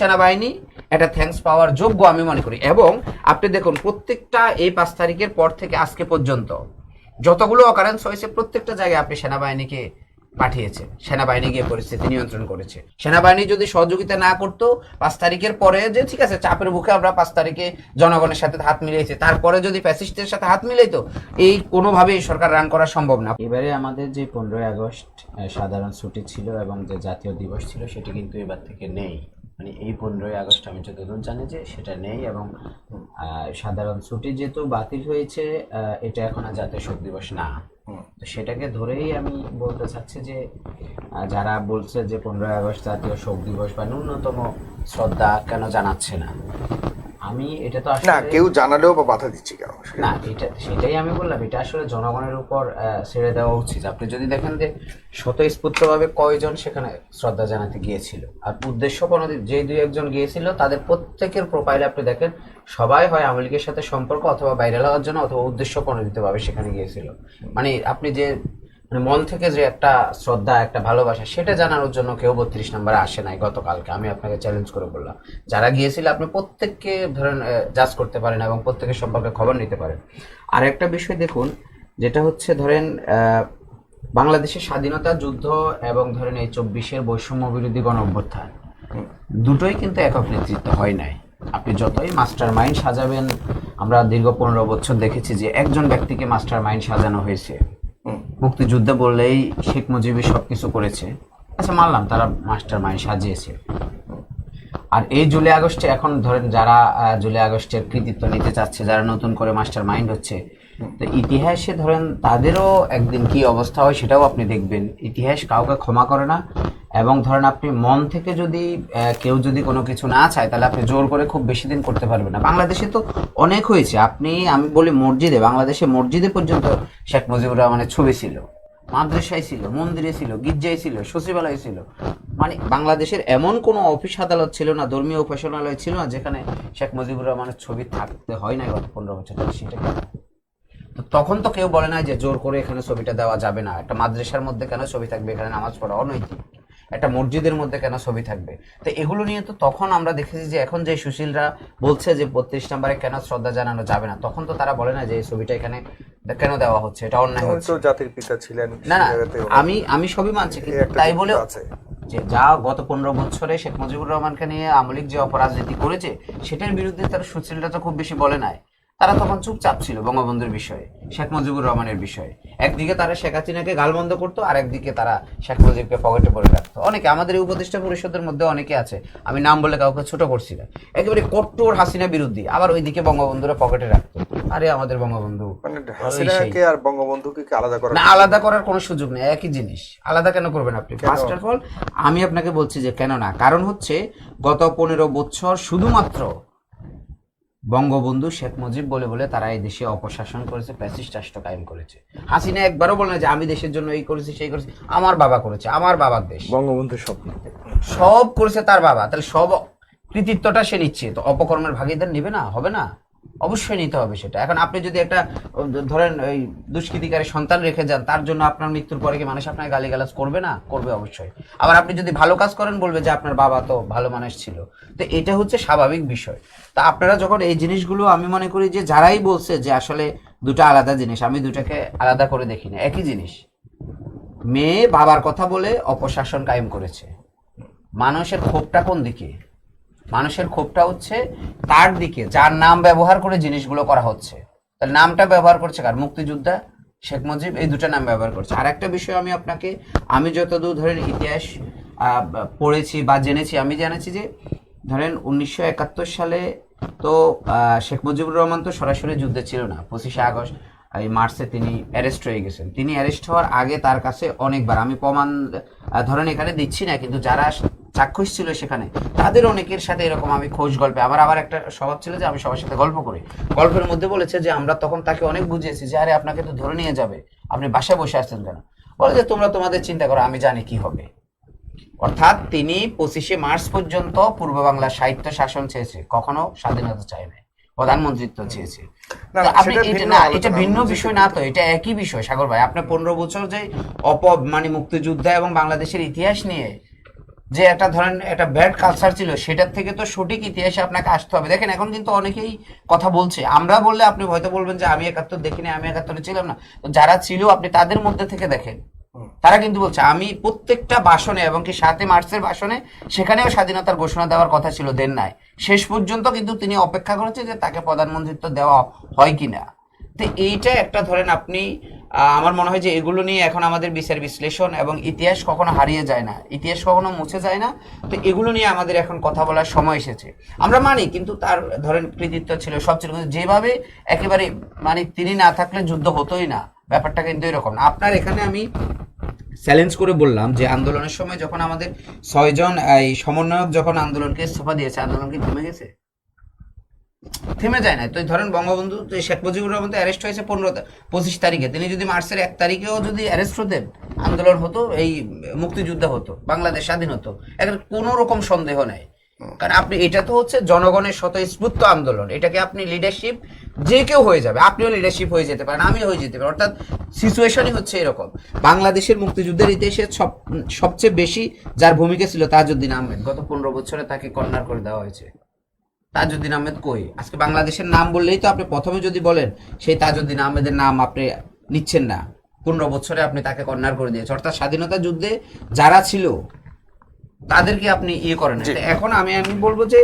সেনাবাহিনী এটা থ্যাঙ্কস পাওয়ার যোগ্য আমি মনে করি। এবং আপনি দেখুন, প্রত্যেকটা এই পাঁচ তারিখের পর থেকে আজকে পর্যন্ত যতগুলো অকারেন্স হয়েছে, প্রত্যেকটা জায়গায় আপনি সেনাবাহিনীকে পাঠিয়েছে, সেনাবাহিনী গিয়ে পরিস্থিতি নিয়ন্ত্রণ করেছে। সেনাবাহিনী যদি সহযোগিতা না করতো, পাঁচ তারিখের পরে যে, ঠিক আছে, চাপের মুখে আমরা পাঁচ তারিখে জনগণের সাথে হাত মিলিয়েছি। তারপরে যদি ফ্যাসিস্টের সাথে হাত মিলাইতো, এই কোনোভাবেই সরকার রান করা সম্ভব না। এবারে আমাদের যে পনেরোই আগস্ট সাধারণ ছুটি ছিল এবং যে জাতীয় দিবস ছিল, সেটি কিন্তু এবার থেকে নেই। মানে এই পনেরোই আগস্ট আমি যতদূর জানি যে সেটা নেই এবং সাধারণ ছুটি যেহেতু বাতিল হয়েছে এটা এখন আর জাতীয় শোক দিবস না। তো সেটাকে ধরেই আমি বলতে চাচ্ছি যে যারা বলছে যে পনেরোই আগস্ট জাতীয় শোক দিবস বা ন্যূনতম শ্রদ্ধা কেন জানাচ্ছে না? আমি এটা তো আসলে না কেউ জানালেও বা বাধা দিচ্ছে কেন? না এটা সেটাই আমি বললাম এটা আসলে জনগণের উপর ছেড়ে দেওয়া উচিত। আপনি যদি দেখেন যে স্বতঃস্ফূর্তভাবে কয়জন সেখানে শ্রদ্ধা জানাতে গিয়েছিল? আর উদ্দেশ্য কোনো যে দুই একজন গিয়েছিল তাদের প্রত্যেকের প্রোফাইলে আপনি দেখেন সবাই হয় আওয়ামী লীগের সাথে সম্পর্ক অথবা বাইরে হওয়ার জন্য অথবা উদ্দেশ্য প্রণোদিতভাবে সেখানে গিয়েছিল। মানে আপনি যে মানে মন থেকে যে একটা শ্রদ্ধা, একটা ভালোবাসা, সেটা জানানোর জন্য কেউ বত্রিশ নম্বরে আসে নাই গতকালকে। আমি আপনাকে চ্যালেঞ্জ করে বললাম। যারা গিয়েছিল, আপনি প্রত্যেককে ধরেন জাজ করতে পারেন এবং প্রত্যেকের সম্পর্কে খবর নিতে পারেন। আর একটা বিষয় দেখুন, যেটা হচ্ছে ধরেন বাংলাদেশের স্বাধীনতা যুদ্ধ এবং ধরেন এই চব্বিশের বৈষম্য বিরোধী গণ অভ্যুত্থান, দুটোই কিন্তু একক নেতৃত্ব হয় নাই। আপনি যতই মাস্টার মাইন্ড সাজাবেন, আমরা দীর্ঘ পনেরো বছর দেখেছি যে একজন ব্যক্তিকে মাস্টার মাইন্ড সাজানো হয়েছে। মুক্তিযুদ্ধ বললেই শেখ মুজিবই সবকিছু করেছে। আচ্ছা মানলাম তারা মাস্টার মাইন্ড সাজিয়েছে। আর এই জুলাই আগস্টে এখন ধরেন যারা জুলাই আগস্টের কৃতিত্ব নিতে চাচ্ছে, যারা নতুন করে মাস্টার মাইন্ড হচ্ছে, তো ইতিহাসে ধরেন তাদেরও একদিন কি অবস্থা হয় সেটাও আপনি দেখবেন। ইতিহাস কাউকে ক্ষমা করে না এবং ধরেন আপনি মন থেকে যদি কেউ যদি কোনো কিছু না চায়, তাহলে আপনি জোর করে খুব বেশি দিন করতে পারবেন না। বাংলাদেশে তো অনেক হয়েছে। আপনি, আমি বলি মসজিদে, বাংলাদেশে মসজিদে পর্যন্ত শেখ মুজিবুর রহমানের ছবি ছিল, মাদ্রাসায় ছিল, মন্দিরে ছিল, গির্জায় ছিল, সচিবালয় ছিল। মানে বাংলাদেশের এমন কোনো অফিস আদালত ছিল না, ধর্মীয় উপাসনালয় ছিল না, যেখানে শেখ মুজিবুর রহমানের ছবি থাকতে হয় না গত পনেরো বছর সেটা? তো তখন তো কেউ বলে না যে জোর করে এখানে ছবিটা দেওয়া যাবে না। একটা মাদ্রাসার মধ্যে কেন ছবি থাকবে? এখানে নামাজ পড়া অনৈতিক। একটা মসজিদের মধ্যে কেন ছবি থাকবে? তো এগুলো নিয়ে তো তখন আমরা দেখেছি যে এখন যে সুশীলরা বলছে যে বত্রিশ নম্বরে কেন শ্রদ্ধা জানানো যাবে না তখন তো তারা বলে না যে এই ছবিটা এখানে কেন দেওয়া হচ্ছে এটা অন্যায় হচ্ছে। জাতির পিতা ছিলেন না না আমি আমি সবই মানছি কিন্তু তাই বলে যে যা গত পনেরো বছরে শেখ মুজিবুর রহমানকে নিয়ে আমলিক যে অপরাজনীতি করেছে সেটার বিরুদ্ধে তারা সুশীলরা তো খুব বেশি বলে নাই। তারা তখন চুপচাপ ছিল বঙ্গবন্ধুর বিষয়ে শেখ মুজিবুর রহমানের বিষয়ে। একদিকে তারা শেখ হাসিনাকে গালবন্ধ করতো আর একদিকে তারা শেখ মুজিবকে পকেটে পরে রাখতো। অনেকে আমাদের উপদেষ্টা পরিষদের মধ্যে অনেকে আছে আমি নাম বলে কাউকে ছোট করছি না। একেবারে কট্টর হাসিনা বিরোধী আবার ওইদিকে বঙ্গবন্ধুরা পকেটে রাখতো। আরে আমাদের বঙ্গবন্ধু মানে। হাসিনাকে আর বঙ্গবন্ধুকে আলাদা করা না আলাদা করার কোনো সুযোগ নেই একই জিনিস। আলাদা কেন করবেন আপনি? ফার্স্ট অফ অল আমি আপনাকে বলছি যে কেন না। কারণ হচ্ছে গত পনেরো বছর শুধুমাত্র বঙ্গবন্ধু শেখ মুজিব বলে বলে তারা এই দেশে অপশাসন করেছে প্যাসিস্ট রাষ্ট্র কায়েম করেছে। হাসিনা একবারও বলে না যে আমি দেশের জন্য এই করেছি সেই করেছি আমার বাবা করেছে আমার বাবার দেশ। বঙ্গবন্ধু স্বপ্ন। সব করেছে তার বাবা তাহলে সব কৃতিত্বটা সে নিচ্ছে তো অপকর্মের ভাগিদার নিবে না হবে না? অবশ্যই নিতে হবে সেটা। এখন আপনি যদি একটা, ধরেন ওই দুষ্কৃতিকারী সন্তান রেখে যান, তার জন্য আপনার মৃত্যুর পরে কি মানুষ আপনাকে গালিগালাজ করবে না? করবে অবশ্যই। আবার আপনি যদি ভালো কাজ করেন, বলবে যে আপনার বাবা তো ভালো মানুষ ছিল। তো এটা হচ্ছে স্বাভাবিক বিষয়। তা আপনারা যখন এই জিনিসগুলো আমি মনে করি যে যারাই বলছে যে আসলে দুটো আলাদা জিনিস, আমি দুটাকে আলাদা করে দেখি না, একই জিনিস। মেয়ে বাবার কথা বলে অপশাসন কায়েম করেছে। মানুষের ক্ষোভটা কোন দিকে? মানুষের ক্ষোভটা হচ্ছে তার দিকে, যার নাম ব্যবহার করে জিনিসগুলো করা হচ্ছে। তাহলে নামটা ব্যবহার করছে কার? মুক্তিযোদ্ধা শেখ মুজিব এই দুটো নাম ব্যবহার করছে। আর একটা বিষয় আমি আপনাকে, আমি যতদূর ধরেন ইতিহাস পড়েছি বা জেনেছি, আমি জেনেছি যে ধরেন উনিশশো একাত্তর সালে তো শেখ মুজিবুর রহমান তো সরাসরি যুদ্ধে ছিল না। পঁচিশে আগস্ট এই মার্চে তিনি অ্যারেস্ট হয়ে গেছেন। তিনি অ্যারেস্ট হওয়ার আগে তার কাছে অনেকবার, আমি প্রমাণ ধরেন এখানে দিচ্ছি না, কিন্তু যারা চাক্ষুষ ছিল সেখানে। তাদের অনেকের সাথে এরকম আমি খোঁজ গল্পে আমার আবার একটা স্বভাব ছিল যে আমি সবার সাথে গল্প করি। গল্পের মধ্যে বলেছে যে আমরা তখন তাকে অনেক বুঝিয়েছি যে আরে আপনাকে তো ধরে নিয়ে যাবে। আপনি বাসায় বসে আসছেন কেন? বলে যে তোমরা তোমাদের চিন্তা করো আমি জানি কি হবে। অর্থাৎ তিনি পঁচিশে মার্চ পর্যন্ত পূর্ব বাংলার সাহিত্য শাসন চেয়েছে কখনো স্বাধীনতা চায় নাই প্রধানমন্ত্রিত্ব চেয়েছে। আপনি না এটা ভিন্ন বিষয় না তো এটা একই বিষয় সাগর ভাই। আপনি পনেরো বছর যে অপ মানে মুক্তিযুদ্ধ এবং বাংলাদেশের ইতিহাস নিয়ে যে একটা ধরেন একটা ব্যাড কালচার ছিল সেটার থেকে তো সঠিক ইতিহাসে আপনাকে আসতে হবে। দেখেন এখন কিন্তু অনেকেই কথা বলছে। আমরা বললে আপনি হয়তো বলবেন যে আমি একাত্তর দেখিনি আমি একাত্তরে ছিলাম না। তো যারা ছিল আপনি তাদের মধ্যে থেকে দেখেন। তারা কিন্তু বলছে আমি প্রত্যেকটা ভাষণে এবং কি সাতই মার্চের ভাষণে সেখানেও স্বাধীনতার ঘোষণা দেওয়ার কথা ছিল দেন নাই শেষ পর্যন্ত কিন্তু তিনি অপেক্ষা করেছে যে তাকে প্রধানমন্ত্রিত্ব দেওয়া হয় কিনা। তো এইটা একটা ধরেন আপনি আমার মনে হয় যে এগুলো নিয়ে এখন আমাদের বিচার বিশ্লেষণ এবং ইতিহাস কখনো হারিয়ে যায় না। ইতিহাস কখনো মুছে যায় না। তো এগুলো নিয়ে আমাদের এখন কথা বলার সময় এসেছে। আমরা মানি, কিন্তু তার ধরেন কৃতিত্ব ছিল সব ছিল কিন্তু যেভাবে একেবারে মানে তিনি না থাকলে যুদ্ধ হতোই না। ব্যাপারটা কিন্তু এরকম না। আপনার এখানে আমি চ্যালেঞ্জ করে বললাম যে আন্দোলনের সময় যখন আমাদের ছয়জন, এই সমন্বয়ক যখন আন্দোলনকে ইস্তফা দিয়েছে, আন্দোলন কি থেমে গেছে? থেমে যায় না তো ধরেন বঙ্গবন্ধু তো শেখ মুজিবুর রহমান তো অ্যারেস্ট হয়েছে পনেরো পঁচিশ তারিখে। তিনি যদি মার্চের এক তারিখেও যদি অ্যারেস্ট হতেন, আন্দোলন হতো, এই মুক্তিযুদ্ধ হতো, বাংলাদেশ স্বাধীন হতো এখানে কোনো রকম সন্দেহ নেই। কারণ আপনি, এটা তো হচ্ছে জনগণের স্বতঃস্ফূর্ত আন্দোলন। এটাকে আপনি লিডারশিপ যে কেউ হয়ে যাবে, আপনিও লিডারশিপ হয়ে যেতে পারেন, আমিও হয়ে যেতে পারি। অর্থাৎ সিচুয়েশনই হচ্ছে এরকম। বাংলাদেশের মুক্তিযুদ্ধের ইতিহাসে সব, সবচেয়ে বেশি যার ভূমিকা ছিল তাজউদ্দিন আহমেদ। গত পনেরো বছরে তাকে কর্নার করে দেওয়া হয়েছে। তাজউদ্দিন আহমেদ কই? আজকে বাংলাদেশের নাম বললেই তো আপনি প্রথমে যদি বলেন সেই তাজউদ্দিন আহমেদের নাম আপনি নিচ্ছেন না। পনেরো বছরে আপনি তাকে কর্নার করে দিয়েছে অর্থাৎ স্বাধীনতা যুদ্ধে যারা ছিল তাদেরকে আপনি ইয়ে করেন এখন আমি আমি বলব যে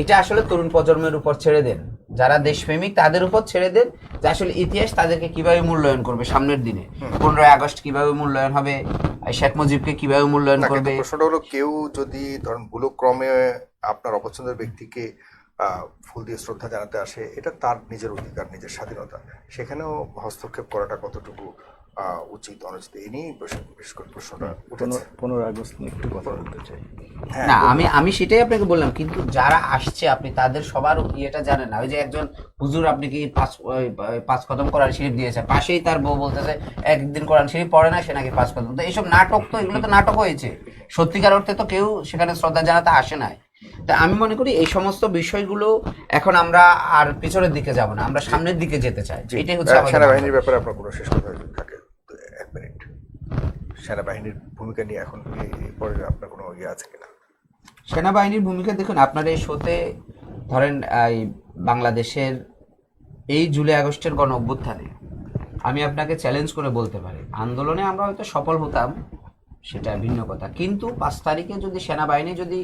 এটা আসলে তরুণ প্রজন্মের উপর ছেড়ে দেন। যারা দেশপ্রেমিক তাদের উপর ছেড়ে দেন যে আসলে ইতিহাস তাদেরকে কীভাবে মূল্যায়ন করবে সামনের দিনে। পনেরোই আগস্ট কীভাবে মূল্যায়ন হবে শেখ মুজিবকে কীভাবে মূল্যায়ন করবে? প্রশ্নটা হলো কেউ যদি ধরুন ভুলক্রমে আপনার অপছন্দের ব্যক্তিকে ফুল দিয়ে শ্রদ্ধা জানাতে আসে এটা তার নিজের অধিকার নিজের স্বাধীনতা। সেখানেও হস্তক্ষেপ করাটা কতটুকু আহ, উচিত অনুচিত এই নিয়েই বিশেষ করে প্রশ্নটা পনেরো আগস্ট নিয়ে একটু কথা বলতে চাই। হ্যাঁ না আমি আমি সেটাই আপনাকে বললাম কিন্তু যারা আসছে আপনি তাদের সবার ইয়েটা জানেন না। ওই যে একজন হুজুর আপনি কি পাঁচ পাঁচ কদম কোরআন শরীফ দিয়েছে পাশেই তার বউ বলতেছে একদিন কোরআন শরীফ পড়ে না সে নাকি পাঁচ কদম। তো এইসব নাটক তো এগুলো তো নাটক হয়েছে। সত্যিকার অর্থে তো কেউ সেখানে শ্রদ্ধা জানাতে আসে নাই। তা আমি মনে করি এই সমস্ত বিষয়গুলো এখন আমরা আর পিছনের দিকে যাব না আমরা সামনের দিকে যেতে চাই। এটাই হচ্ছে সেনাবাহিনীর ব্যাপারে আপনার কোনো শেষ কথা থাকে এক মিনিট। সেনাবাহিনীর ভূমিকা নিয়ে এখন পরে আপনার কোনো ইয়ে আছে কিনা? সেনাবাহিনীর ভূমিকা দেখুন আপনার এই শোতে ধরেন এই বাংলাদেশের এই জুলাই আগস্টের গণ অভ্যুত্থানে আমি আপনাকে চ্যালেঞ্জ করে বলতে পারি আন্দোলনে আমরা হয়তো সফল হতাম সেটা ভিন্ন কথা। কিন্তু পাঁচ তারিখে যদি সেনাবাহিনী যদি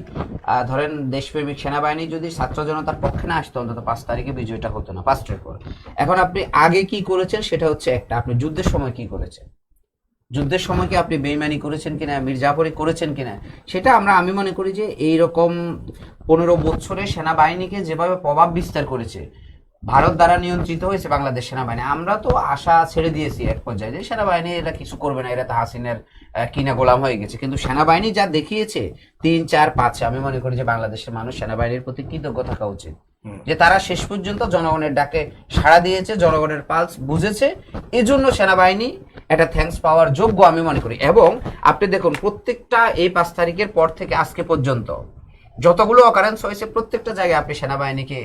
ধরেন দেশপ্রেমিক সেনাবাহিনী যদি ছাত্র জনতার পক্ষে না আসতো, অন্তত পাঁচ তারিখে বিজয়টা হতো না পাঁচটার পর। এখন আপনি আগে কি করেছেন সেটা হচ্ছে একটা, আপনি যুদ্ধের সময় কি করেছেন? যুদ্ধের সময় কি আপনি বেইমানি করেছেন কিনা মির্জাফরি করেছেন কিনা, সেটা আমরা, আমি মনে করি যে এইরকম পনেরো বছরে সেনাবাহিনীকে যেভাবে প্রভাব বিস্তার করেছে ভারত দ্বারা নিয়ন্ত্রিত হয়েছে বাংলাদেশ সেনাবাহিনী। আমরা তো আশা ছেড়ে দিয়েছি এক পর্যায়ে যে সেনাবাহিনী এরা কিছু করবে না এরা তো হাসিনের কিনা গোলাম হয়ে গেছে। কিন্তু সেনাবাহিনী যা দেখিয়েছে তিন চার পাঁচে আমি মনে করি যে বাংলাদেশের মানুষ সেনাবাহিনীর প্রতি কৃতজ্ঞ থাকা উচিত। যে তারা শেষ পর্যন্ত জনগণের ডাকে সাড়া দিয়েছে জনগণের পালস বুঝেছে। এজন্য সেনাবাহিনী একটা থ্যাঙ্কস পাওয়ার যোগ্য আমি মনে করি। এবং আপনি দেখুন প্রত্যেকটা এই পাঁচ তারিখের পর থেকে আজকে পর্যন্ত যতগুলো অকারেন্স হয়েছে প্রত্যেকটা জায়গায় আপনি সেনাবাহিনীকে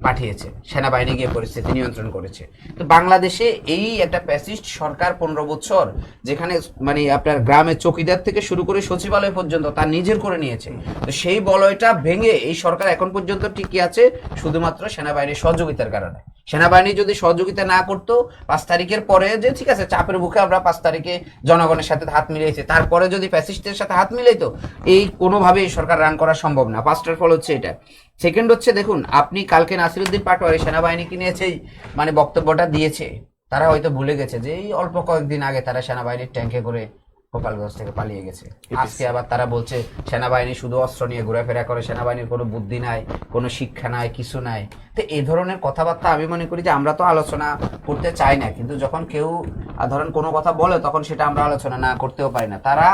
পাঠিয়েছে, সেনাবাহিনী গিয়ে পরিস্থিতি নিয়ন্ত্রণ করেছে। তো বাংলাদেশে এই একটা প্যাসিস্ট সরকার পনেরো বছর, যেখানে মানে আপনার গ্রামের চকিদার থেকে শুরু করে সচিবালয় পর্যন্ত তার নিজের করে নিয়েছে। তো সেই বলয়টা ভেঙে এই সরকার এখন পর্যন্ত টিকে আছে, শুধুমাত্র সেনাবাহিনীর সহযোগিতার কারণে। সেনাবাহিনী যদি সহযোগিতা না করতো, পাঁচ তারিখের পরে যে ঠিক আছে, চাপের মুখে আমরা পাঁচ তারিখে জনগণের সাথে হাত মিলিয়েছি তারপরে যদি প্যাসিস্টের সাথে হাত মিলাইতো, এই কোনোভাবে এই সরকার রান করা সম্ভব না। ফার্স্টের ফল হচ্ছে এটা। সেকেন্ড হচ্ছে দেখুন, আপনি কালকে নাসিরুদ্দিন পাটোয়ারি সেনাবাহিনী কিনেছেই মানে বক্তব্যটা দিয়েছে। তারা হয়তো ভুলে গেছে যে এই অল্প কয়েকদিন আগে তারা সেনাবাহিনীর ট্যাঙ্কে করে গোপালগঞ্জ থেকে পালিয়ে গেছে। আজকে আবার তারা বলছে সেনাবাহিনী শুধু অস্ত্র নিয়ে ঘোরাফেরা করে সেনাবাহিনীর কোনো বুদ্ধি নাই কোনো শিক্ষা নাই কিছু নাই। তো এই ধরনের কথাবার্তা আমি মনে করি যে আমরা তো আলোচনা করতে চাই না কিন্তু যখন কেউ ধরেন কোনো কথা বলে তখন সেটা আমরা আলোচনা না করতেও পারি না। তারা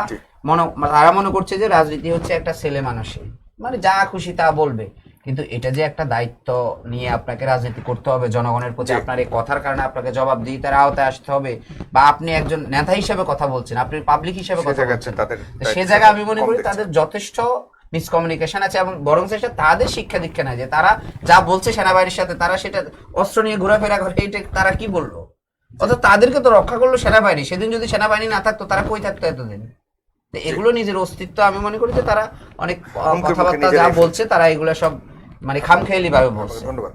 মনে তারা মনে করছে যে রাজনীতি হচ্ছে একটা ছেলে মানুষের। মানে যা খুশি তা বলবে। কিন্তু এটা যে একটা দায়িত্ব নিয়ে আপনাকে রাজনীতি করতে হবে জনগণের প্রতি আপনার এই কথার কারণে আপনাকে জবাবদিহিতার আওতায় আসতে হবে বা আপনি একজন নেতা হিসেবে কথা বলছেন আপনি পাবলিক হিসেবে কথা বলছেন। সে জায়গায় আমি মনে করি তাদের যথেষ্ট মিসকমিউনিকেশন আছে এবং বরং সেটা তাদের শিক্ষা দীক্ষা নাই যে তারা যা বলছে সেনাবাহিনীর সাথে তারা সেটা অস্ত্র নিয়ে ঘোরাফেরা করে এটা তারা কি বলল? অর্থাৎ তাদেরকে তো রক্ষা করল সেনাবাহিনী। সেদিন যদি সেনাবাহিনী না থাকতো তারা কই থাকতো এতদিন? তো এগুলো নিজের অস্তিত্ব আমি মনে করি যে তারা অনেক কথাবার্তা যা বলছে তারা এগুলো সব মানে খামখেয়ালি ভাবে বলছে। ধন্যবাদ